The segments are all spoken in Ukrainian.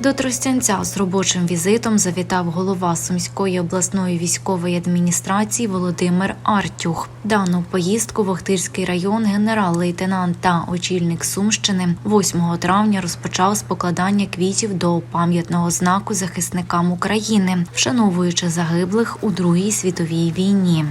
До Тростянця з робочим візитом завітав голова Сумської обласної військової адміністрації Володимир Артюх. Дану поїздку в район генерал-лейтенант та очільник Сумщини 8 травня розпочав з покладання квітів до пам'ятного знаку захисникам України, вшановуючи загиблих у Другій світовій війні.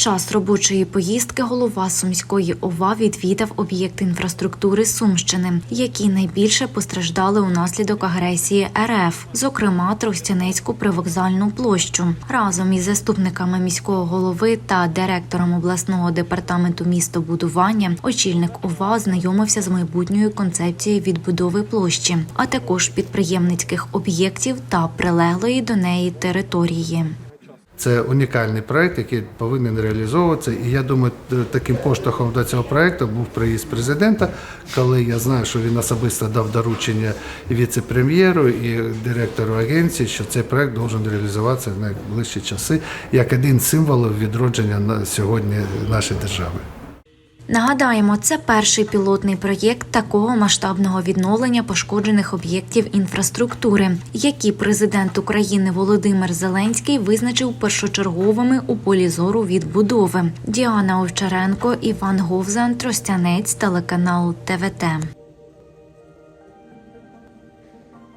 Час робочої поїздки голова Сумської ОВА відвідав об'єкти інфраструктури Сумщини, які найбільше постраждали унаслідок агресії РФ, зокрема Тростянецьку привокзальну площу. Разом із заступниками міського голови та директором обласного департаменту містобудування очільник ОВА знайомився з майбутньою концепцією відбудови площі, а також підприємницьких об'єктів та прилеглої до неї території. Це унікальний проект, який повинен реалізовуватися. І я думаю, таким поштовхом до цього проекту був приїзд президента, коли я знаю, що він особисто дав доручення і віце-прем'єру і директору агенції, що цей проект має реалізуватися в найближчі часи як один з символів відродження на сьогодні нашої держави. Нагадаємо, це перший пілотний проєкт такого масштабного відновлення пошкоджених об'єктів інфраструктури, які президент України Володимир Зеленський визначив першочерговими у полі зору відбудови. Діана Овчаренко, Іван Говзан, Тростянець, телеканал ТВТ.